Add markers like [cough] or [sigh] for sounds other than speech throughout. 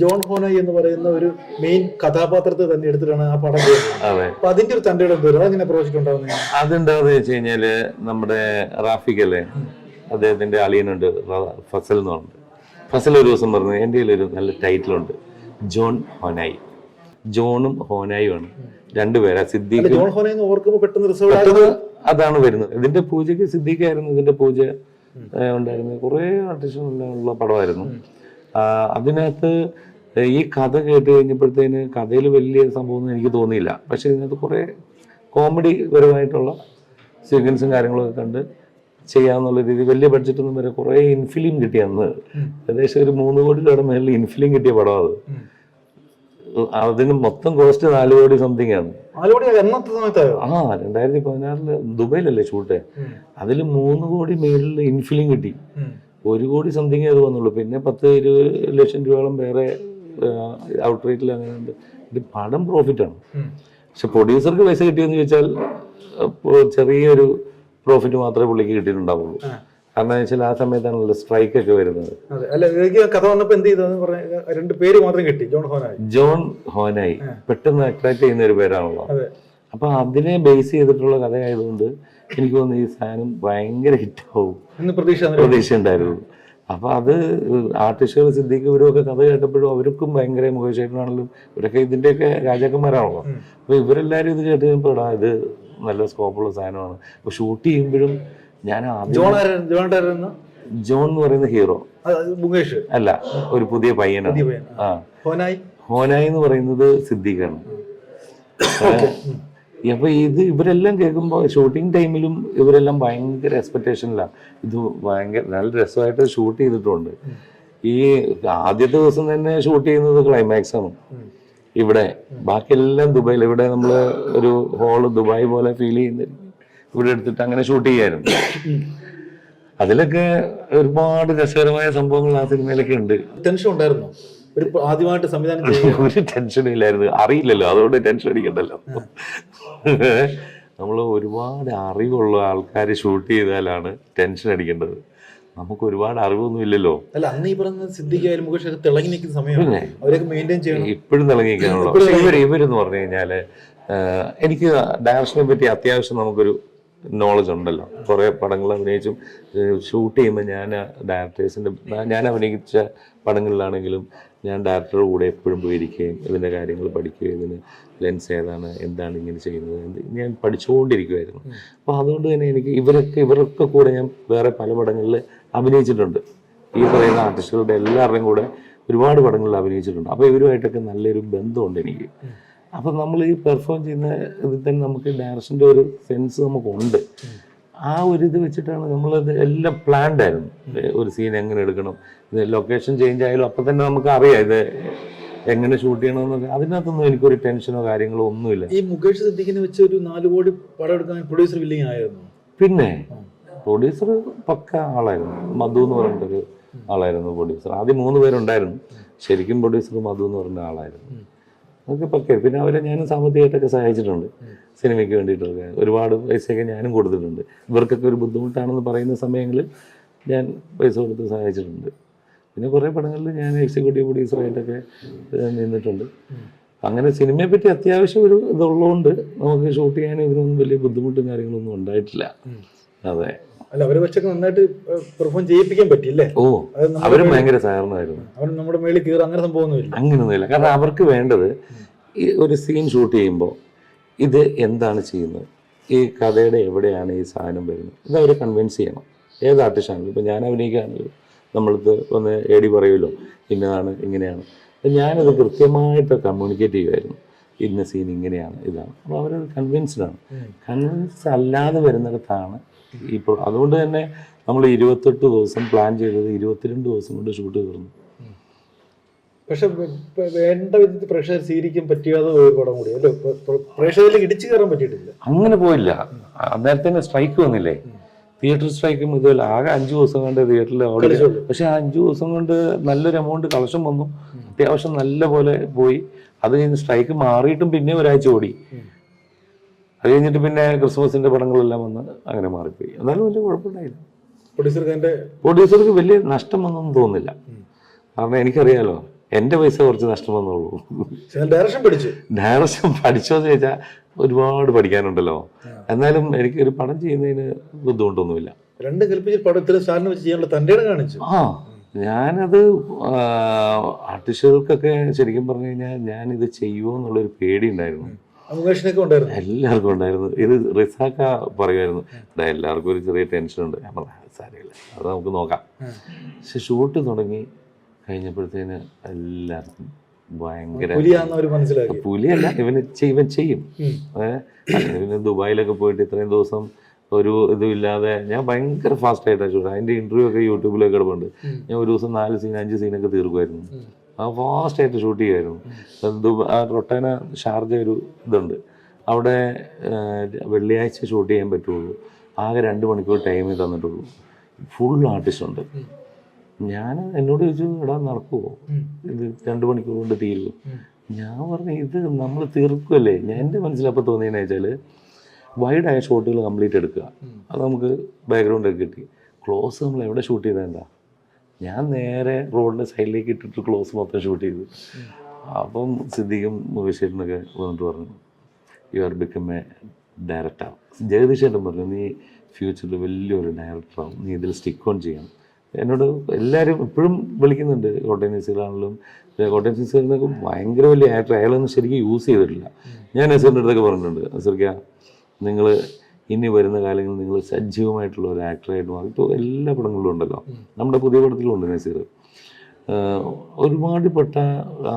John Honai എന്ന് പറയുന്ന ഒരു മെയിൻ കഥാപാത്രത്തെ തന്നെ എടുത്തിട്ടാണ് ആ പടം അതെ. അപ്പൊ അതിന്റെ ഒരു തന്റെ ഇടം അതെങ്ങനെ പ്രോജക്റ്റ് ഉണ്ടാവുന്നത് അതെന്താന്ന് വെച്ച് കഴിഞ്ഞാൽ നമ്മുടെ റാഫിക് അല്ലേ അദ്ദേഹത്തിന്റെ അളിയനുണ്ട് ഫസൽ എന്ന് പറഞ്ഞിട്ട്. ഫസൽ ഒരു ദിവസം പറഞ്ഞു എന്റെ ഒരു നല്ല ടൈറ്റിലുണ്ട് ജോൺ ഹോനായി ജോണും ഹോനായും ആണ് രണ്ടുപേരാ സിദ്ദീഖ് ജോൺ ഹോനായി ഓർക്കുമ്പോൾ പെട്ടെന്ന് റിസർവ് അതാണ് വരുന്നത്. ഇതിന്റെ പൂജയ്ക്ക് സിദ്ദീഖായിരുന്നു ഇതിന്റെ പൂജ ഉണ്ടായിരുന്നത്. ഉണ്ടായിരുന്നു കുറേ ഉള്ള പടമായിരുന്നു. അതിനകത്ത് ഈ കഥ കേട്ട് കഴിഞ്ഞപ്പോഴത്തേന് കഥയിൽ വലിയ സംഭവമൊന്നും എനിക്ക് തോന്നിയില്ല. പക്ഷേ ഇതിനകത്ത് കുറേ കോമഡി പരമായിട്ടുള്ള സീക്വൻസും കാര്യങ്ങളൊക്കെ കണ്ട് ചെയ്യാന്നുള്ള രീതി വലിയ ബഡ്ജറ്റ് ഒന്നും വരെ കുറേ ഇൻഫിലിം കിട്ടിയ അന്ന്. ഏകദേശം ഒരു മൂന്ന് കോടി രൂപയുടെ മേളിൽ ഇൻഫിലിം കിട്ടിയ പടം അത്. അതിന് മൊത്തം കോസ്റ്റ് നാല് കോടി സംതിങ് ആണ്. ആ രണ്ടായിരത്തി പതിനാറിൽ ദുബൈയിലല്ലേ ഷൂട്ട്. അതിൽ മൂന്ന് കോടി മേളിൽ ഇൻഫിലിം കിട്ടി. ഒരു കോടി സംതിങ് അത് വന്നുള്ളൂ. പിന്നെ പത്ത് ഇരുപത് ലക്ഷം രൂപയോളം വേറെ ഔട്ട് റേറ്റിൽ അങ്ങനെ ഉണ്ട് ഇത് പടം പ്രോഫിറ്റ് ആണ്. പക്ഷെ പ്രൊഡ്യൂസർക്ക് പൈസ കിട്ടിയെന്ന് ചോദിച്ചാൽ ചെറിയൊരു പ്രോഫിറ്റ് മാത്രമേ പുള്ളിക്ക് കിട്ടിയിട്ടുണ്ടാവുള്ളൂ. കാരണം വെച്ചാൽ ആ സമയത്താണല്ലോ സ്ട്രൈക്ക് ഒക്കെ വരുന്നത്. അല്ല എനിക്ക് കഥ വന്നപ്പോൾ എന്ത് പറഞ്ഞ രണ്ട് പേര് മാത്രം കിട്ടി ജോൺ ഹോനായി. John Honai. പെട്ടെന്ന് അട്രാക്ട് ചെയ്യുന്ന ഒരു പേരാണല്ലോ. അപ്പൊ അതിനെ ബേസ് ചെയ്തിട്ടുള്ള കഥയായതുകൊണ്ട് എനിക്ക് തോന്നുന്നു ഈ സാധനം ഭയങ്കര ഹിറ്റാവും പ്രതീക്ഷ പ്രതീക്ഷ ഉണ്ടായിരുന്നു. അപ്പൊ അത് ആർട്ടിസ്റ്റുകൾ സിദ്ദീഖ് ഇവരൊക്കെ കഥ കേട്ടപ്പോഴും അവർക്കും ഭയങ്കര മുകേഷ് ചേട്ടനാണെങ്കിലും ഇവരൊക്കെ ഇതിന്റെയൊക്കെ രാജാക്കന്മാരാണല്ലോ. അപ്പോൾ ഇവരെല്ലാരും ഇത് കേട്ട് കഴിഞ്ഞപ്പോൾ എടാ ഇത് നല്ല സ്കോപ്പുള്ള സാധനമാണ്. അപ്പോൾ ഷൂട്ട് ചെയ്യുമ്പോഴും ഞാൻ ജോൺ എന്ന്? പറയുന്ന ഹീറോ. മുകേഷ്. അല്ല ഒരു പുതിയ പയ്യനാണ്. ആ. ഹോനായി? ഹോനായി എന്ന് പറയുന്നത് സിദ്ദീഖാണ്. അപ്പൊ ഇത് ഇവരെല്ലാം കേൾക്കുമ്പോൾ ഷൂട്ടിംഗ് ടൈമിലും ഇവരെല്ലാം ഭയങ്കര എക്സ്പെക്റ്റേഷനിലാണ് ഇത് ഭയങ്കര നല്ല രസമായിട്ട് ഷൂട്ട് ചെയ്തിട്ടുണ്ട്. ഈ ആദ്യത്തെ ദിവസം തന്നെ ഷൂട്ട് ചെയ്യുന്നത് ക്ലൈമാക്സ് ആണ്. ഇവിടെ ബാക്കിയെല്ലാം ദുബായിൽ ഇവിടെ നമ്മൾ ഒരു ഹോൾ ദുബായ് പോലെ ഫീൽ ചെയ്യുന്ന ഇവിടെ എടുത്തിട്ട് അങ്ങനെ ഷൂട്ട് ചെയ്യായിരുന്നു. അതിലൊക്കെ ഒരുപാട് രസകരമായ സംഭവങ്ങൾ ആ സിനിമയിലൊക്കെ ഉണ്ട്. ടെൻഷൻ ഉണ്ടായിരുന്നു? ഒരു ആദ്യമായിട്ട് സംവിധാനം [laughs] ഒരു ടെൻഷനും ഇല്ലായിരുന്നു. അറിയില്ലല്ലോ. അതുകൊണ്ട് ടെൻഷൻ അടിക്കണ്ടല്ലോ. നമ്മൾ ഒരുപാട് അറിവുള്ള ആൾക്കാർ ഷൂട്ട് ചെയ്താലാണ് ടെൻഷൻ അടിക്കേണ്ടത്. നമുക്ക് ഒരുപാട് അറിവൊന്നും ഇല്ലല്ലോ. അല്ല അന്ന് ഈ പറഞ്ഞ സിദ്ധിക്കായാലും മുഖേഷ് തിളങ്ങി നിൽക്കുന്ന സമയം അവരൊക്കെ മെയിന്റെയിൻ ചെയ്യണം. ഇപ്പോഴും തിളങ്ങി നിൽക്കാനുള്ളൂ ഇവർ ഇവരെന്ന് പറഞ്ഞു കഴിഞ്ഞാൽ എനിക്ക് ഡയറക്ഷനെ പറ്റി അത്യാവശ്യം നമുക്കൊരു നോളജ് ഉണ്ടല്ലോ. കുറേ പടങ്ങൾ അഭിനയിച്ചും ഷൂട്ട് ചെയ്യുമ്പോൾ ഞാൻ ഡയറക്ടേഴ്സിന്റെ ഞാൻ അഭിനയിച്ച പടങ്ങളിലാണെങ്കിലും ഞാൻ ഡയറക്ടറുടെ കൂടെ എപ്പോഴും പോയിരിക്കുകയും ഇതിന്റെ കാര്യങ്ങൾ പഠിക്കുകയും ഇതിന് ലെൻസ് ഏതാണ് എന്താണ് ഇങ്ങനെ ചെയ്യുന്നത് എന്ത് ഞാൻ പഠിച്ചുകൊണ്ടിരിക്കുമായിരുന്നു അപ്പോൾ അതുകൊണ്ട് തന്നെ എനിക്ക് ഇവരൊക്കെ ഇവരൊക്കെ കൂടെ ഞാൻ വേറെ പല പടങ്ങളിൽ അഭിനയിച്ചിട്ടുണ്ട്. ഈ പറയുന്ന ആർട്ടിസ്റ്റുകളുടെ എല്ലാവരുടെയും കൂടെ ഒരുപാട് പടങ്ങളിൽ അഭിനയിച്ചിട്ടുണ്ട്. അപ്പോൾ ഇവരുമായിട്ടൊക്കെ നല്ലൊരു ബന്ധമുണ്ട് എനിക്ക്. അപ്പം നമ്മൾ ഈ പെർഫോം ചെയ്യുന്ന ഇതിൽ തന്നെ നമുക്ക് ഡയറക്ഷന്റെ ഒരു സെൻസ് നമുക്കുണ്ട്. ആ ഒരു ഇത് വെച്ചിട്ടാണ് നമ്മളത് എല്ലാം പ്ലാൻഡ് ആയിരുന്നു. ഒരു സീൻ എങ്ങനെ എടുക്കണം ഇത് ലൊക്കേഷൻ ചേഞ്ച് ആയാലും അപ്പം തന്നെ നമുക്ക് അറിയാം ഇത് എങ്ങനെ ഷൂട്ട് ചെയ്യണമെന്നൊക്കെ. അതിനകത്തൊന്നും എനിക്കൊരു ടെൻഷനോ കാര്യങ്ങളോ ഒന്നുമില്ല. ഈ മുകേഷ് സിദ്ദിഖിനെ വെച്ച് ഒരു നാല് കോടി പടം എടുക്കാൻ പ്രൊഡ്യൂസർ വില്ലിങ് ആയിരുന്നു. പിന്നെ പ്രൊഡ്യൂസർ പക്ക ആളായിരുന്നു. മധു എന്ന് പറഞ്ഞിട്ടൊരു ആളായിരുന്നു പ്രൊഡ്യൂസർ ആദ്യം മൂന്ന് പേരുണ്ടായിരുന്നു. ശരിക്കും പ്രൊഡ്യൂസർ മധു എന്ന് പറഞ്ഞ ആളായിരുന്നു. അതൊക്കെ പക്കെ. പിന്നെ അവരെ ഞാനും സാമ്പത്തികമായിട്ടൊക്കെ സഹായിച്ചിട്ടുണ്ട്. സിനിമയ്ക്ക് വേണ്ടിയിട്ടൊക്കെ. ഒരുപാട് പൈസയൊക്കെ ഞാനും കൊടുത്തിട്ടുണ്ട്. ഇവർക്കൊക്കെ ഒരു ബുദ്ധിമുട്ടാണെന്ന് പറയുന്ന സമയങ്ങളിൽ ഞാൻ പൈസ കൊടുത്ത് സഹായിച്ചിട്ടുണ്ട്. പിന്നെ കുറേ പടങ്ങളിൽ ഞാൻ എക്സിക്യൂട്ടീവ് പ്രൊഡ്യൂസറായിട്ടൊക്കെ നിന്നിട്ടുണ്ട്. അങ്ങനെ സിനിമയെ പറ്റി അത്യാവശ്യം ഒരു ഇതുള്ളതുകൊണ്ട് നമുക്ക് ഷൂട്ട് ചെയ്യാനും ഇതിനൊന്നും വലിയ ബുദ്ധിമുട്ടും കാര്യങ്ങളൊന്നും ഉണ്ടായിട്ടില്ല. അതെ. അല്ല അവരെ വെച്ചൊക്കെ നന്നായിട്ട് പെർഫോം ചെയ്യിപ്പിക്കാൻ പറ്റില്ലേ ഓ അവരും ഭയങ്കര സഹകരണമായിരുന്നു. അവൻ നമ്മുടെ മേളിൽ കീറും അങ്ങനെ സംഭവമൊന്നുമില്ല അങ്ങനെയൊന്നുമില്ല. കാരണം അവർക്ക് വേണ്ടത് ഈ ഒരു സീൻ ഷൂട്ട് ചെയ്യുമ്പോൾ ഇത് എന്താണ് ചെയ്യുന്നത്? ഈ കഥയുടെ എവിടെയാണ് ഈ സാധനം വരുന്നത്? ഇത് അവർ കൺവിൻസ് ചെയ്യണം. ഏത് ആർട്ടിസ്റ്റാണ് ഇപ്പം ഞാൻ അഭിനയിക്കുകയാണെങ്കിലും നമ്മളത് ഒന്ന് എടി പറയുമല്ലോ. ഇന്നതാണ് ഇങ്ങനെയാണ്. അപ്പം ഞാനത് കൃത്യമായിട്ട് കമ്മ്യൂണിക്കേറ്റ് ചെയ്യുമായിരുന്നു. ഇന്ന സീൻ ഇങ്ങനെയാണ് ഇതാണ്. അപ്പോൾ അവരത് കൺവിൻസ്ഡ് ആണ്. കൺവിൻസ് അല്ലാതെ വരുന്നിടത്താണ് ഇപ്പോൾ അതുകൊണ്ട് തന്നെ നമ്മൾ ഇരുപത്തെട്ട് ദിവസം പ്ലാൻ ചെയ്തത് ഇരുപത്തിരണ്ട് ദിവസം കൊണ്ട് ഷൂട്ട് തീർന്നു. പക്ഷെ വേണ്ട വിധത്തിൽ പ്രേക്ഷകർ സ്വീകരിക്കാൻ പറ്റിയാതെ പോയി പടം കൂടി? അല്ലേ പ്ര- പ്ര- പ്രേക്ഷകരിലേക്ക് ഇടിച്ചു കയറാൻ പറ്റിയിട്ടില്ല. അങ്ങനെ പോയില്ല. അന്നേരത്തെ സ്ട്രൈക്ക് വന്നില്ലേ? തിയേറ്റർ സ്ട്രൈക്കും ഇതുപോലെ ആകെ അഞ്ചു ദിവസം കൊണ്ട് തിയേറ്ററിൽ ഓടി. പക്ഷെ ആ അഞ്ചു ദിവസം കൊണ്ട് നല്ലൊരു എമൗണ്ട് കളക്ഷൻ വന്നു. അത്യാവശ്യം നല്ല പോലെ പോയി. അത് കഴിഞ്ഞ് സ്ട്രൈക്ക് മാറിയിട്ടും പിന്നെ ഒരാഴ്ച ഓടി. അത് കഴിഞ്ഞിട്ട് പിന്നെ ക്രിസ്മസിന്റെ പടങ്ങളെല്ലാം വന്ന് അങ്ങനെ മാറിപ്പോയി. എന്നാലും വലിയ കുഴപ്പമുണ്ടായില്ല പ്രൊഡ്യൂസർക്ക് വലിയ നഷ്ടം വന്നൊന്നും തോന്നില്ല കാരണം എനിക്കറിയാലോ എന്റെ പൈസ കുറച്ച് നഷ്ടം വന്നുള്ളൂ ഡയറക്ഷൻ പഠിച്ചു. ഡയറക്ഷൻ പഠിച്ചോന്ന് ചോദിച്ചാൽ ഒരുപാട് പഠിക്കാനുണ്ടല്ലോ. എന്നാലും എനിക്ക് ഒരു പടം ചെയ്യുന്നതിന് ബുദ്ധിമുട്ടൊന്നുമില്ല. രണ്ട് കൽപ്പിച്ച് പടം ഇത്ര സ്റ്റാലിനെ വെച്ച് ചെയ്യാനുള്ള കാണിച്ചു. ആ ഞാനത് ആർട്ടിസ്റ്റുകൾക്കൊക്കെ ശരിക്കും പറഞ്ഞു കഴിഞ്ഞാൽ ഞാൻ ഇത് ചെയ്യുമോ എന്നുള്ളൊരു പേടി ഉണ്ടായിരുന്നു ഉണ്ടായിരുന്നു. എല്ലാവർക്കും ഉണ്ടായിരുന്നു. ഇത് റിസാക്ക പറയുമായിരുന്നു എല്ലാവർക്കും ഒരു ചെറിയ ടെൻഷൻ ഉണ്ട്. ഞാൻ പറഞ്ഞു "അത് സാരമില്ല. അത് നമുക്ക് നോക്കാം. പക്ഷെ ഷൂട്ട് തുടങ്ങി കഴിഞ്ഞപ്പോഴത്തേന് എല്ലാവർക്കും ഭയങ്കര പുലിയല്ല ഇവന് ഇവൻ ചെയ്യും. പിന്നെ ദുബായിലൊക്കെ പോയിട്ട് ഇത്രയും ദിവസം ഒരു ഇതുമില്ലാതെ ഞാൻ ഭയങ്കര ഫാസ്റ്റ് ആയിട്ടാണ് ഷൂട്ട് അതിന്റെ ഇന്റർവ്യൂ ഒക്കെ യൂട്യൂബിലൊക്കെ കിടപ്പുണ്ട്. ഞാൻ ഒരു ദിവസം നാല് സീൻ അഞ്ച് സീനൊക്കെ തീർക്കുമായിരുന്നു. ആയിട്ട് ഷൂട്ട് ചെയ്യുമായിരുന്നു ആ റൊട്ടേന ഷാർജ ഒരു ഇതുണ്ട്. അവിടെ വെള്ളിയാഴ്ച ഷൂട്ട് ചെയ്യാൻ പറ്റുള്ളൂ. ആകെ രണ്ട് മണിക്കൂർ ടൈമിൽ തന്നിട്ടുള്ളൂ. ഫുൾ ആർട്ടിസ്റ്റ് ഉണ്ട്. ഞാൻ എന്നോട് ചോദിച്ചു എടാ നടക്കുമോ ഇത് രണ്ട് മണിക്കൂർ കൊണ്ട് തീരുമോ ഞാൻ പറഞ്ഞു ഇത് നമ്മൾ തീർക്കുമല്ലേ ഞാൻ എന്റെ മനസ്സിലപ്പോൾ തോന്നിയെന്ന് വെച്ചാൽ വൈഡായ ഷോട്ടുകൾ കംപ്ലീറ്റ് എടുക്കുക. അത് നമുക്ക് ബാക്ക്ഗ്രൗണ്ട് ഒക്കെ കിട്ടി. ക്ലോസ് നമ്മൾ എവിടെ ഷൂട്ട് ചെയ്തേണ്ട ഞാൻ നേരെ റോഡിന്റെ സൈഡിലേക്ക് ഇട്ടിട്ട് ക്ലോസ് മൊത്തം ഷൂട്ട് ചെയ്തു. അപ്പം സിദ്ദീഖും മുകേഷേട്ടനൊക്കെ വന്നിട്ട് പറഞ്ഞു you are become a director ജഗദീഷേട്ടൻ പറഞ്ഞു നീ ഫ്യൂച്ചറിൽ വലിയൊരു ഡയറക്ടറാവും നീ ഇതിൽ സ്റ്റിക്ക് ഓൺ ചെയ്യണം. എന്നോട് എല്ലാവരും ഇപ്പോഴും വിളിക്കുന്നുണ്ട് കോട്ടയം നസീറാണെങ്കിലും കോട്ടയം നസീറിനൊക്കെ ഭയങ്കര വലിയ ആക്ടർ അയാളൊന്നും ശരിക്കും യൂസ് ചെയ്തിട്ടില്ല. ഞാൻ നസീറിന്റെ അടുത്തൊക്കെ പറഞ്ഞിട്ടുണ്ട് നസീർക്ക നിങ്ങൾ ഇനി വരുന്ന കാലങ്ങളിൽ നിങ്ങൾ സജീവമായിട്ടുള്ള ഒരു ആക്ടറായിട്ട് മാറി. ഇപ്പോൾ എല്ലാ പടങ്ങളിലും ഉണ്ടല്ലോ. നമ്മുടെ പുതിയ പടത്തിലും ഉണ്ട് നസീർ. ഒരുപാട് പെട്ട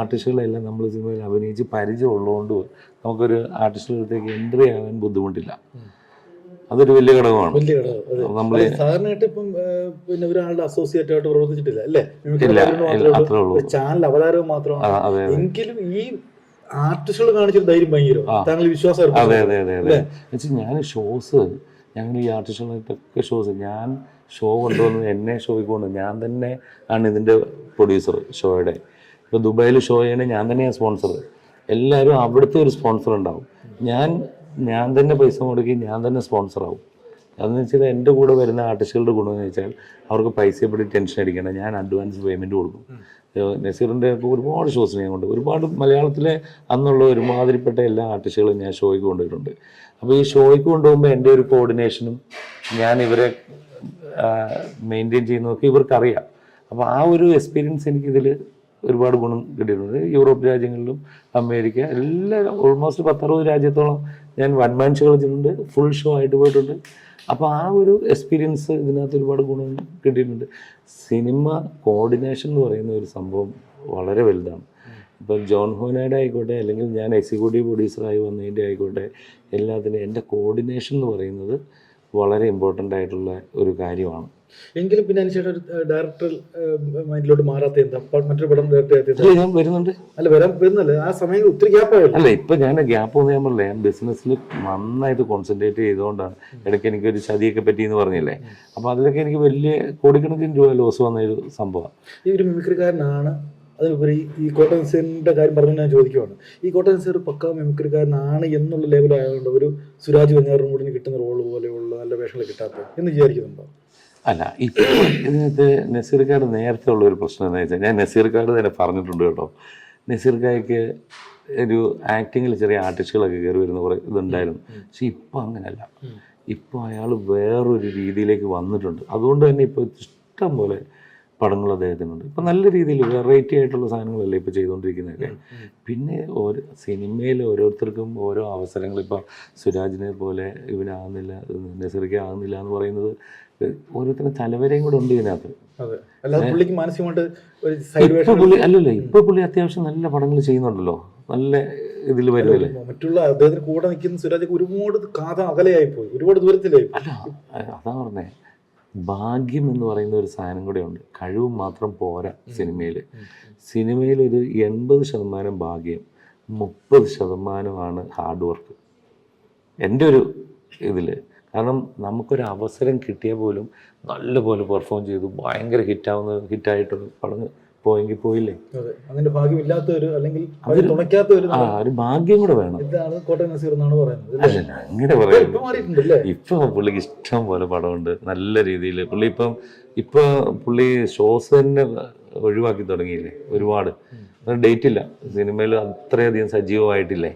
ആർട്ടിസ്റ്റുകളെല്ലാം നമ്മൾ സിനിമയിൽ അഭിനയിച്ച് പരിചയമുള്ളതുകൊണ്ട് നമുക്കൊരു ആർട്ടിസ്റ്റുടെ അടുത്തേക്ക് എൻട്രി ആകാൻ ബുദ്ധിമുട്ടില്ല. അതൊരു വലിയ ഘടകമാണ്. വലിയ ഘടകം നമ്മൾ സാധാരണയായിട്ട് ഇപ്പം പിന്നെ ഒരാളുടെ അസോസിയേറ്റ് ആയിട്ട് പ്രവർത്തിച്ചിട്ടില്ല അല്ലേ? അത്രേ ഉള്ളൂ. ചാനൽ അവതാരവും മാത്രമാണ്. എങ്കിലും ഈ ആർട്ടിസ്റ്റുകൾ കാണിച്ചൊരു ധൈര്യം ഭയങ്കരം. താങ്കൾ വിശ്വാസം അതെ അതെ അതെ അതെ. ഞാൻ ഷോസ് ഞങ്ങൾ ഈ ആർട്ടിസ്റ്റുകളൊക്കെ ഷോസ് ഞാൻ ഷോ കൊണ്ടുവന്ന് എന്നെ ഷോയ്ക്ക് കൊണ്ട് ഞാൻ തന്നെ ആണ് ഇതിന്റെ പ്രൊഡ്യൂസർ ഷോയുടെ. ഇപ്പോൾ ദുബായിൽ ഷോ ചെയ്യണേ ഞാൻ തന്നെയാണ് സ്പോൺസർ എല്ലാവരും അവിടുത്തെ ഒരു സ്പോൺസർ ഉണ്ടാവും. ഞാൻ ഞാൻ തന്നെ പൈസ മുടക്കി ഞാൻ തന്നെ സ്പോൺസർ ആവും. അതെന്ന് വെച്ചാൽ എന്റെ കൂടെ വരുന്ന ആർട്ടിസ്റ്റുകളുടെ ഗുണമെന്ന് വെച്ചാൽ അവർക്ക് പൈസയെ പറ്റി ടെൻഷൻ അടിക്കേണ്ട. ഞാൻ അഡ്വാൻസ് പേയ്മെന്റ് കൊടുക്കും. നസീറിന്റെ ഒരുപാട് ഷോസ് ഞാൻ കൊണ്ട്. ഒരുപാട് മലയാളത്തിലെ അന്നുള്ള ഒരുമാതിരിപ്പെട്ട എല്ലാ ആർട്ടിസ്റ്റുകളും ഞാൻ ഷോയ്ക്ക് കൊണ്ടുപോയിട്ടുണ്ട്. അപ്പോൾ ഈ ഷോയ്ക്ക് കൊണ്ടുപോകുമ്പോൾ എന്റെ ഒരു കോർഡിനേഷനും ഞാൻ ഇവരെ മെയിന്റെയിൻ ചെയ്യുന്നതൊക്കെ ഇവർക്കറിയാം. അപ്പോൾ ആ ഒരു എക്സ്പീരിയൻസ് എനിക്കിതിൽ ഒരുപാട് ഗുണം കിട്ടിയിട്ടുണ്ട്. യൂറോപ്പ് രാജ്യങ്ങളിലും അമേരിക്ക എല്ലാ ഓൾമോസ്റ്റ് പത്തറുപത് രാജ്യത്തോളം ഞാൻ വൺ മാൻ ഷോ കളിച്ചിട്ടുണ്ട്. ഫുൾ ഷോ ആയിട്ട് പോയിട്ടുണ്ട്. അപ്പോൾ ആ ഒരു എക്സ്പീരിയൻസ് ഇതിനകത്ത് ഒരുപാട് ഗുണം കിട്ടിയിട്ടുണ്ട്. സിനിമ കോർഡിനേഷൻ എന്ന് പറയുന്ന ഒരു സംഭവം വളരെ വലുതാണ്. ഇപ്പോൾ ജോൺ ഹോനയുടെ ആയിക്കോട്ടെ അല്ലെങ്കിൽ ഞാൻ എക്സിക്യൂട്ടീവ് പ്രൊഡ്യൂസറായി വന്നതിന്റെ ആയിക്കോട്ടെ എല്ലാത്തിനും എന്റെ കോർഡിനേഷൻ എന്ന് പറയുന്നത് വളരെ ഇമ്പോർട്ടന്റ് ആയിട്ടുള്ള ഒരു കാര്യമാണ്. എങ്കിലും പിന്നെ അതിനുശേഷം ഒരു ഡയറക്ടർ മൈൻഡിലോട്ട് മാറാത്ത എന്താ? മറ്റൊരു പടം ഡയറക്ടർ ഞാൻ വരുന്നുണ്ട്. അല്ല വരാൻ വരുന്നല്ലേ? ആ സമയം ഒത്തിരി ഗ്യാപ്പായല്ലോ അല്ല ഇപ്പൊ ഞാൻ ഗ്യാപ്പ് ഒന്നും ഞാൻ പറഞ്ഞില്ല ഞാൻ ബിസിനസ്സിൽ നന്നായിട്ട് കോൺസെൻട്രേറ്റ് ചെയ്തുകൊണ്ടാണ്. ഇടയ്ക്ക് എനിക്ക് ഒരു ചതിയൊക്കെ പറ്റി എന്ന് പറഞ്ഞില്ലേ? അപ്പൊ അതിലൊക്കെ എനിക്ക് വലിയ കോടിക്കണക്കിന് രൂപ ലോസ് വന്ന ഒരു സംഭവം. ഈ ഒരു മിമിക്രിക്കാരനാണ് അതിനുപരി ഈ കോട്ടൻസിന്റെ കാര്യം പറഞ്ഞു ഞാൻ ചോദിക്കുവാണ്. ഈ കോട്ടൻസി ഒരു പക്ക മിമിക്രിക്കാരനാണ് എന്നുള്ള ലെവലായതുകൊണ്ട് ഒരു സുരാജ് വെഞ്ഞാറും കൂടി കിട്ടുന്ന റോൾ പോലെയുള്ള നല്ല വേഷങ്ങൾ കിട്ടാത്ത എന്ന് വിചാരിക്കുന്നുണ്ടോ? അല്ല ഇപ്പൊ ഇതിനകത്ത് നസീർക്കാട് നേരത്തെ ഉള്ള ഒരു പ്രശ്നം എന്താ വെച്ചാൽ ഞാൻ നസീർക്കാട് തന്നെ പറഞ്ഞിട്ടുണ്ട് കേട്ടോ. നസീർക്കായ്ക്ക് ഒരു ആക്ടിങ്ങിൽ ചെറിയ ആർട്ടിസ്റ്റുകളൊക്കെ കയറി വരുന്ന കുറേ ഇതുണ്ടായിരുന്നു. പക്ഷെ ഇപ്പൊ അങ്ങനെയല്ല ഇപ്പൊ അയാൾ വേറൊരു രീതിയിലേക്ക് വന്നിട്ടുണ്ട്. അതുകൊണ്ട് തന്നെ ഇപ്പൊ ഇഷ്ടം പോലെ പടങ്ങൾ അദ്ദേഹത്തിനുണ്ട്. ഇപ്പം നല്ല രീതിയിൽ വെറൈറ്റി ആയിട്ടുള്ള സാധനങ്ങളല്ലേ ഇപ്പോൾ ചെയ്തുകൊണ്ടിരിക്കുന്നതൊക്കെ. പിന്നെ ഓരോ സിനിമയിൽ ഓരോരുത്തർക്കും ഓരോ അവസരങ്ങൾ. ഇപ്പം സുരാജിനെ പോലെ ഇവനാകുന്നില്ല നസറിക്ക് ആകുന്നില്ല എന്ന് പറയുന്നത് ഓരോരുത്തരും തലവരെയും കൂടെ ഉണ്ട് ഇതിനകത്ത്. അല്ലല്ല ഇപ്പൊ പുള്ളി അത്യാവശ്യം നല്ല പടങ്ങൾ ചെയ്യുന്നുണ്ടല്ലോ. നല്ല ഇതിൽ വരുന്നില്ലേ? മറ്റുള്ള അദ്ദേഹത്തിന് കൂടെ നിൽക്കുന്ന സുരാജ് ഒരുപാട് കാത അകലെയായി പോയി ഒരുപാട് ദൂരത്തിലായി അല്ല അതാ പറഞ്ഞേ. ഭാഗ്യം എന്ന് പറയുന്ന ഒരു സാധനം കൂടെ ഉണ്ട്. കഴിവ് മാത്രം പോരാ സിനിമയിൽ സിനിമയിൽ ഒരു എൺപത് ശതമാനം ഭാഗ്യം മുപ്പത് ശതമാനമാണ് ഹാർഡ് വർക്ക് എന്റെ ഒരു ഇതിൽ കാരണം നമുക്കൊരു അവസരം കിട്ടിയാൽ പോലും നല്ലപോലെ പെർഫോം ചെയ്തു ഭയങ്കര ഹിറ്റാവുന്ന ഹിറ്റായിട്ട് പടം പോയെങ്കിൽ പോയില്ലേ? അതിന്റെ ഭാഗ്യമില്ലാത്ത ഒരു അല്ലെങ്കിൽ തുണയ്ക്കാത്ത ഒരു ഒരു ഭാഗ്യം കൂടെ വേണം. ഇതാണ് കോട്ടയം നസീർ എന്നാണ് പറയുന്നത്. അങ്ങനെ ഇപ്പൊ പുള്ളിക്ക് ഇഷ്ടം പോലെ പടമുണ്ട്. നല്ല രീതിയിൽ. പുള്ളി ഇപ്പം ഇപ്പൊ പുള്ളി ഷോസ് തന്നെ ഒഴിവാക്കി തുടങ്ങിയില്ലേ? ഒരുപാട്. ഡേറ്റ് ഇല്ല സിനിമയിൽ അത്രയധികം സജീവമായിട്ടില്ലേ?